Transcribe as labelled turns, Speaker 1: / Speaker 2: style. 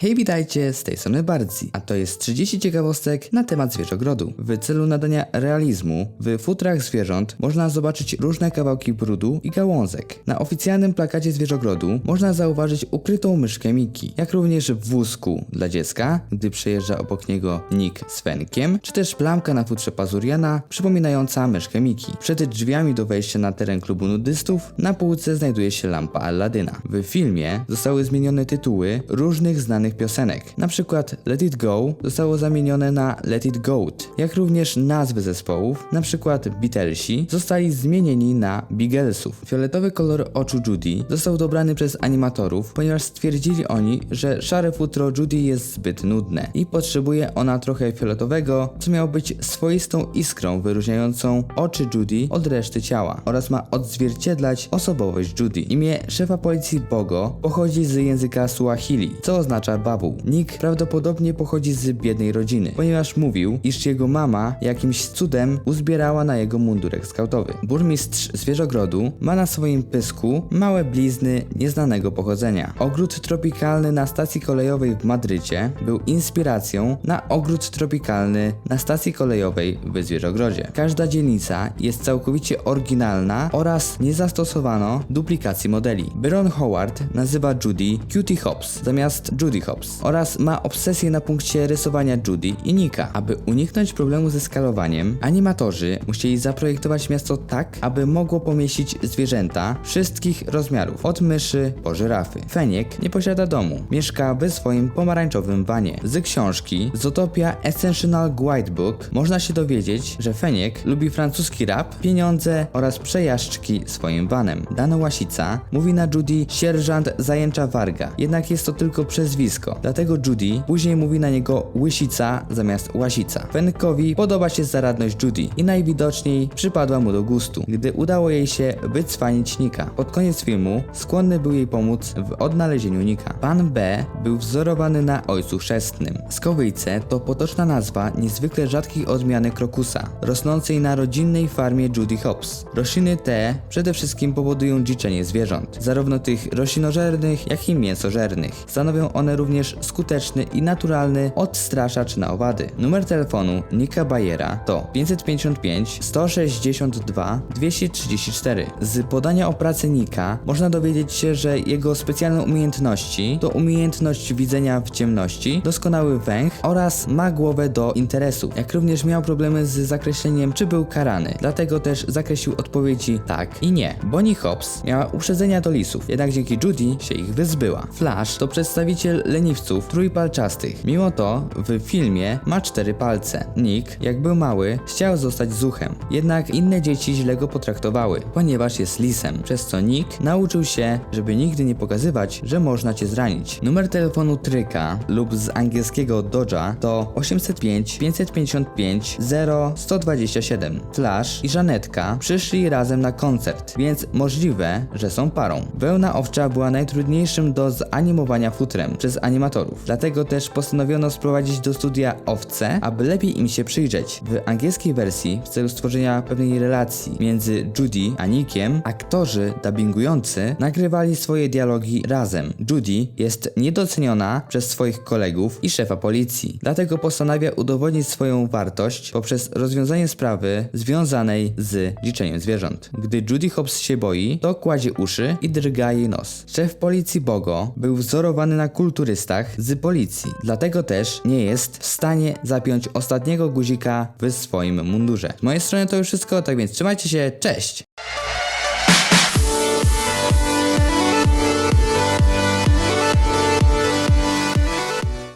Speaker 1: Hej, witajcie, z tej strony Bardzi, a to jest 30 ciekawostek na temat zwierzogrodu. W celu nadania realizmu w futrach zwierząt można zobaczyć różne kawałki brudu i gałązek. Na oficjalnym plakacie zwierzogrodu można zauważyć ukrytą myszkę Miki, jak również w wózku dla dziecka, gdy przejeżdża obok niego Nick z Fenkiem, czy też plamka na futrze Pazuriana przypominająca myszkę Miki. Przed drzwiami do wejścia na teren klubu nudystów na półce znajduje się lampa Aladyna. W filmie zostały zmienione tytuły różnych znanych piosenek. Na przykład Let It Go zostało zamienione na Let It Goat, jak również nazwy zespołów, na przykład Beatlesi zostali zmienieni na Beaglesów. Fioletowy kolor oczu Judy został dobrany przez animatorów, ponieważ stwierdzili oni, że szare futro Judy jest zbyt nudne i potrzebuje ona trochę fioletowego, co miało być swoistą iskrą wyróżniającą oczy Judy od reszty ciała oraz ma odzwierciedlać osobowość Judy. Imię szefa policji Bogo pochodzi z języka Suahili, co oznacza babu. Nick prawdopodobnie pochodzi z biednej rodziny, ponieważ mówił, iż jego mama jakimś cudem uzbierała na jego mundurek skautowy. Burmistrz zwierzogrodu ma na swoim pysku małe blizny nieznanego pochodzenia. Ogród tropikalny na stacji kolejowej w Madrycie był inspiracją na ogród tropikalny na stacji kolejowej w Zwierzogrodzie. Każda dzielnica jest całkowicie oryginalna oraz nie zastosowano duplikacji modeli. Byron Howard nazywa Judy Cutie Hops zamiast Judy Hops oraz ma obsesję na punkcie rysowania Judy i Nika. Aby uniknąć problemu ze skalowaniem, animatorzy musieli zaprojektować miasto tak, aby mogło pomieścić zwierzęta wszystkich rozmiarów, od myszy po żyrafy. Feniek nie posiada domu, mieszka w swoim pomarańczowym wanie. Z książki Zootopia Essential Guidebook można się dowiedzieć, że Feniek lubi francuski rap, pieniądze oraz przejażdżki swoim vanem. Dana Łasica mówi na Judy sierżant zajęcza Warga, jednak jest to tylko przezwisko, dlatego Judy później mówi na niego Łysica zamiast Łasica. Fenkowi podoba się zaradność Judy i najwidoczniej przypadła mu do gustu, gdy udało jej się wycwanić Nika. Pod koniec filmu skłonny był jej pomóc w odnalezieniu Nika. Pan B był wzorowany na ojcu chrzestnym. Skowyjce to potoczna nazwa niezwykle rzadkiej odmiany krokusa, rosnącej na rodzinnej farmie Judy Hobbs. Rośliny te przede wszystkim powodują dziczenie zwierząt, zarówno tych roślinożernych, jak i mięsożernych. Stanowią one również skuteczny i naturalny odstraszacz na owady. Numer telefonu Nika Bayera to 555 162 234. Z podania o pracy Nika można dowiedzieć się, że jego specjalne umiejętności to umiejętność widzenia w ciemności, doskonały węch oraz ma głowę do interesu, jak również miał problemy z zakreśleniem, czy był karany. Dlatego też zakreślił odpowiedzi tak i nie. Bonnie Hobbs miała uprzedzenia do lisów, jednak dzięki Judy się ich wyzbyła. Flash to przedstawiciel leniwców trójpalczastych. Mimo to w filmie ma cztery palce. Nick, jak był mały, chciał zostać zuchem, jednak inne dzieci źle go potraktowały, ponieważ jest lisem, przez co Nick nauczył się, żeby nigdy nie pokazywać, że można cię zranić. Numer telefonu Tryka lub z angielskiego Dodge'a to 805 555 0 127. Flash i Żanetka przyszli razem na koncert, więc możliwe, że są parą. Wełna owcza była najtrudniejszym do zanimowania futrem przez animatorów, dlatego też postanowiono sprowadzić do studia owce, aby lepiej im się przyjrzeć. W angielskiej wersji, w celu stworzenia pewnej relacji między Judy a Nickiem, aktorzy dubbingujący nagrywali swoje dialogi razem. Judy jest niedoceniona przez swoich kolegów i szefa policji, dlatego postanawia udowodnić swoją wartość poprzez rozwiązanie sprawy związanej z liczeniem zwierząt. Gdy Judy Hobbs się boi, to kładzie uszy i drga jej nos. Szef policji Bogo był wzorowany na kulturystach z policji, dlatego też nie jest w stanie zapiąć ostatniego guzika w swoim mundurze. Z mojej strony to już wszystko, tak więc trzymajcie się, cześć!